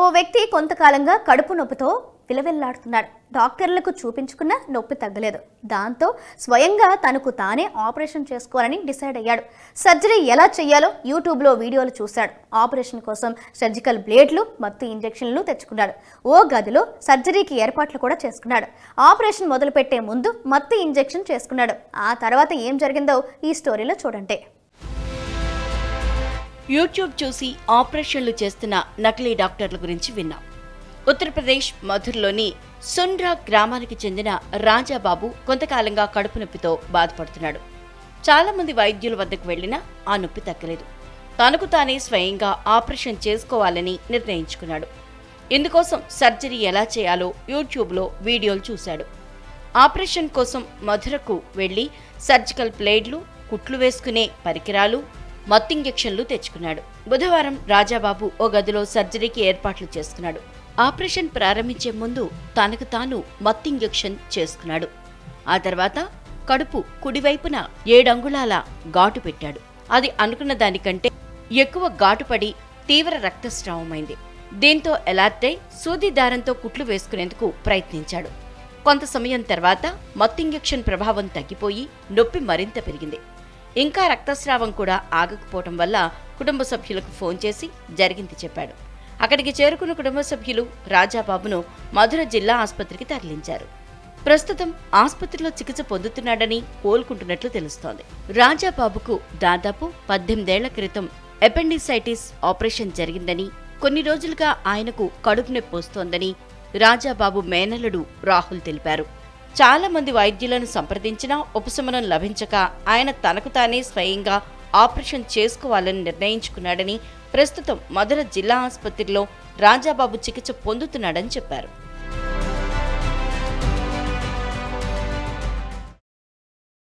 ఓ వ్యక్తి కొంతకాలంగా కడుపు నొప్పితో విలవిల్లాడుతున్నాడు. డాక్టర్లకు చూపించుకున్న నొప్పి తగ్గలేదు. దాంతో స్వయంగా తనకు తానే ఆపరేషన్ చేసుకోవాలని డిసైడ్ అయ్యాడు. సర్జరీ ఎలా చేయాలో యూట్యూబ్లో వీడియోలు చూశాడు. ఆపరేషన్ కోసం సర్జికల్ బ్లేడ్లు మత్తు ఇంజెక్షన్లు తెచ్చుకున్నాడు. ఓ గదిలో సర్జరీకి ఏర్పాట్లు కూడా చేసుకున్నాడు. ఆపరేషన్ మొదలుపెట్టే ముందు మత్తు ఇంజెక్షన్ చేసుకున్నాడు. ఆ తర్వాత ఏం జరిగిందో ఈ స్టోరీలో చూడండి యూట్యూబ్ చూసి ఆపరేషన్లు చేస్తున్న నకిలీ డాక్టర్ల గురించి విన్నాం. ఉత్తరప్రదేశ్ మధుర్లోని సుండ్రా గ్రామానికి చెందిన రాజాబాబు కొంతకాలంగా కడుపు నొప్పితో బాధపడుతున్నాడు. చాలామంది వైద్యుల వద్దకు వెళ్ళినా ఆ నొప్పి తగ్గలేదు. తనకు తానే స్వయంగా ఆపరేషన్ చేసుకోవాలని నిర్ణయించుకున్నాడు. ఇందుకోసం సర్జరీ ఎలా చేయాలో యూట్యూబ్లో వీడియోలు చూశాడు. ఆపరేషన్ కోసం మధురకు వెళ్ళి సర్జికల్ ప్లేడ్లు కుట్లు వేసుకునే పరికరాలు మత్తు ఇంజెక్షన్లు తెచ్చుకున్నాడు. బుధవారం రాజాబాబు ఓ గదిలో సర్జరీకి ఏర్పాట్లు చేసుకున్నాడు. ఆపరేషన్ ప్రారంభించే ముందు తనకు తాను మత్తు ఇంజెక్షన్ చేసుకున్నాడు. ఆ తర్వాత కడుపు కుడివైపున ఏడంగుళాల ఘాటు పెట్టాడు. అది అనుకున్న దానికంటే ఎక్కువ ఘాటుపడి తీవ్ర రక్తస్రావమైంది. దీంతో ఎలార్టై సూది దారంతో కుట్లు వేసుకునేందుకు ప్రయత్నించాడు. కొంత సమయం తర్వాత మత్తు ఇంజెక్షన్ ప్రభావం తగ్గిపోయి నొప్పి మరింత పెరిగింది. ఇంకా రక్తస్రావం కూడా ఆగకపోవటం వల్ల కుటుంబ సభ్యులకు ఫోన్ చేసి జరిగింది చెప్పాడు. అక్కడికి చేరుకున్న కుటుంబ సభ్యులు రాజాబాబును మధుర జిల్లా ఆసుపత్రికి తరలించారు. ప్రస్తుతం ఆసుపత్రిలో చికిత్స పొందుతున్నాడని కోలుకుంటున్నట్లు తెలుస్తోంది. రాజాబాబుకు దాదాపు పద్దెనిమిదేళ్ళ క్రితం ఎపెండిసైటిస్ ఆపరేషన్ జరిగిందని కొన్ని రోజులుగా ఆయనకు కడుపు నొప్పి వస్తోందని రాజాబాబు మేనల్లుడు రాహుల్ తెలిపారు. చాలా మంది వైద్యులను సంప్రదించినా ఉపశమనం లభించక ఆయన తనకు తానే స్వయంగా ఆపరేషన్ చేసుకోవాలని నిర్ణయించుకున్నాడని ప్రస్తుతం మధుర జిల్లా ఆసుపత్రిలో రాజాబాబు చికిత్స పొందుతున్నాడని చెప్పారు.